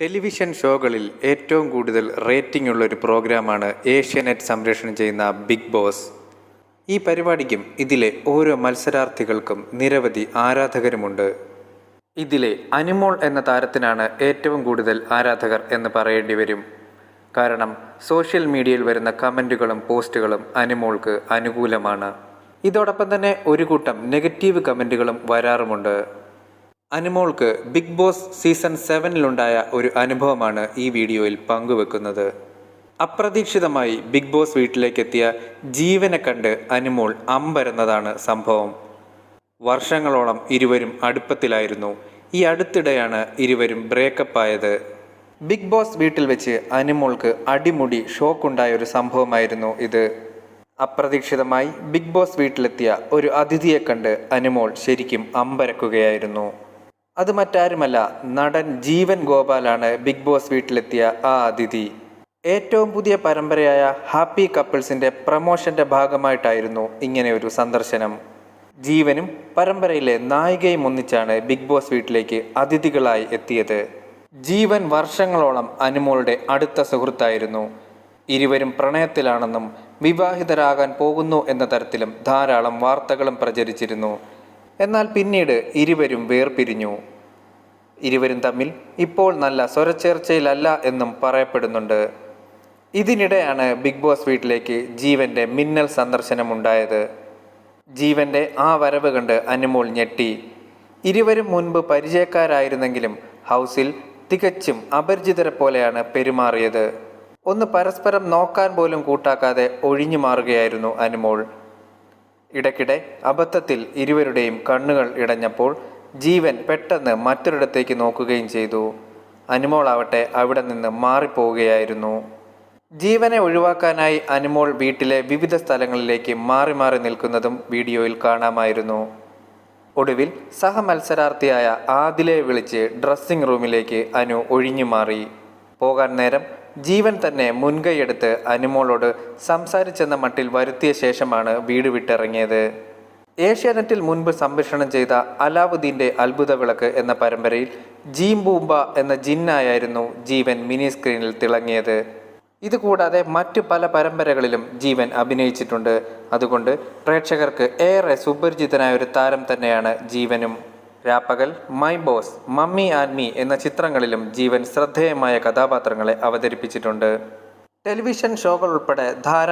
Television ഷോകളിൽ ഏറ്റവും കൂടുതൽ റേറ്റിംഗ് ഉള്ള ഒരു പ്രോഗ്രാമാണ് ഏഷ്യാനെറ്റ് സംപ്രേഷണം ചെയ്യുന്ന ബിഗ് ബോസ് ഈ പരിപാടിക്കും ഇതിലെ ഓരോ മത്സരാർത്ഥികൾക്കും നിരവധി ആരാധകരുമുണ്ട്. ഇതിലെ അനുമോൾ എന്ന താരത്തിനാണ് ഏറ്റവും കൂടുതൽ ആരാധകർ എന്ന് പറയേണ്ടി വരും. കാരണം സോഷ്യൽ മീഡിയയിൽ വരുന്ന കമന്റുകളും പോസ്റ്റുകളും അനുമോൾക്ക് അനുകൂലമാണ്. ഇതോടൊപ്പം തന്നെ ഒരു കൂട്ടം നെഗറ്റീവ് കമന്റുകളും വരാറുമുണ്ട്. അനുമോൾക്ക് ബിഗ് ബോസ് സീസൺ സെവനിലുണ്ടായ ഒരു അനുഭവമാണ് ഈ വീഡിയോയിൽ പങ്കുവെക്കുന്നത്. അപ്രതീക്ഷിതമായി ബിഗ് ബോസ് വീട്ടിലേക്കെത്തിയ ജീവനെ കണ്ട് അനുമോൾ അമ്പരന്നതാണ് സംഭവം. വർഷങ്ങളോളം ഇരുവരും അടുപ്പത്തിലായിരുന്നു. ഈ അടുത്തിടെയാണ് ഇരുവരും ബ്രേക്കപ്പ് ആയത് ബിഗ് ബോസ് വീട്ടിൽ വെച്ച് അനുമോൾക്ക് അടിമുടി ഷോക്കുണ്ടായ ഒരു സംഭവമായിരുന്നു ഇത്. അപ്രതീക്ഷിതമായി ബിഗ് ബോസ് വീട്ടിലെത്തിയ ഒരു അതിഥിയെ കണ്ട് അനുമോൾ ശരിക്കും അമ്പരക്കുകയായിരുന്നു. അത് മറ്റാരുമല്ല നടൻ ജീവൻ ഗോപാലാണ് ബിഗ് ബോസ് വീട്ടിലെത്തിയ ആ അതിഥി. ഏറ്റവും പുതിയ പരമ്പരയായ ഹാപ്പി കപ്പിൾസിന്റെ പ്രമോഷന്റെ ഭാഗമായിട്ടായിരുന്നു ഇങ്ങനെ ഒരു സന്ദർശനം. ജീവനും പരമ്പരയിലെ നായികയും ഒന്നിച്ചാണ് ബിഗ് ബോസ് വീട്ടിലേക്ക് അതിഥികളായി എത്തിയത്. ജീവൻ വർഷങ്ങളോളം അനുമോളുടെ അടുത്ത സുഹൃത്തായിരുന്നു. ഇരുവരും പ്രണയത്തിലാണെന്നും വിവാഹിതരാകാൻ പോകുന്നു എന്ന തരത്തിലും ധാരാളം വാർത്തകളും പ്രചരിച്ചിരുന്നു. എന്നാൽ പിന്നീട് ഇരുവരും വേർപിരിഞ്ഞു. ഇരുവരും തമ്മിൽ ഇപ്പോൾ നല്ല സ്വരച്ചേർച്ചയിലല്ല എന്നും പറയപ്പെടുന്നുണ്ട്. ഇതിനിടെയാണ് ബിഗ് ബോസ് വീട്ടിലേക്ക് ജീവന്റെ മിന്നൽ സന്ദർശനമുണ്ടായത്. ജീവന്റെ ആ വരവ് കണ്ട് അനുമോൾ ഞെട്ടി. ഇരുവരും മുൻപ് പരിചയക്കാരായിരുന്നെങ്കിലും ഹൗസിൽ തികച്ചും അപരിചിതരെ പോലെയാണ് പെരുമാറിയത്. ഒന്ന് പരസ്പരം നോക്കാൻ പോലും കൂട്ടാക്കാതെ ഒഴിഞ്ഞു മാറുകയായിരുന്നു അനുമോൾ. ഇടയ്ക്കിടെ അബദ്ധത്തിൽ ഇരുവരുടെയും കണ്ണുകൾ ഇടഞ്ഞപ്പോൾ ജീവൻ പെട്ടെന്ന് മറ്റൊരിടത്തേക്ക് നോക്കുകയും ചെയ്തു. അനുമോളാവട്ടെ അവിടെ നിന്ന് മാറിപ്പോവുകയായിരുന്നു. ജീവനെ ഒഴിവാക്കാനായി അനുമോൾ വീട്ടിലെ വിവിധ സ്ഥലങ്ങളിലേക്ക് മാറി മാറി നിൽക്കുന്നതും വീഡിയോയിൽ കാണാമായിരുന്നു. ഒടുവിൽ സഹമത്സരാർത്ഥിയായ ആദിലെ വിളിച്ച് ഡ്രസ്സിംഗ് റൂമിലേക്ക് അനു ഒഴിഞ്ഞു മാറി. പോകാൻ നേരം ജീവൻ തന്നെ മുൻകൈയെടുത്ത് അനുമോളോട് സംസാരിച്ചെന്ന മട്ടിൽ വരുത്തിയ ശേഷമാണ് വീട് വിട്ടിറങ്ങിയത്. ഏഷ്യാനെറ്റിൽ മുൻപ് സംരക്ഷണം ചെയ്ത അലാവുദ്ദീന്റെ അത്ഭുത വിളക്ക് എന്ന പരമ്പരയിൽ ജീം ബൂംബ എന്ന ജിന്നായായിരുന്നു ജീവൻ മിനി സ്ക്രീനിൽ തിളങ്ങിയത്. ഇതുകൂടാതെ മറ്റു പല പരമ്പരകളിലും ജീവൻ അഭിനയിച്ചിട്ടുണ്ട്. അതുകൊണ്ട് പ്രേക്ഷകർക്ക് ഏറെ സുപരിചിതനായ ഒരു താരം തന്നെയാണ് ജീവനും. രാപ്പകൽ മൈ ബോസ് മമ്മി ആൻഡ് എന്ന ചിത്രങ്ങളിലും ജീവൻ ശ്രദ്ധേയമായ കഥാപാത്രങ്ങളെ അവതരിപ്പിച്ചിട്ടുണ്ട്. ടെലിവിഷൻ ഷോകൾ ഉൾപ്പെടെ ധാരാളം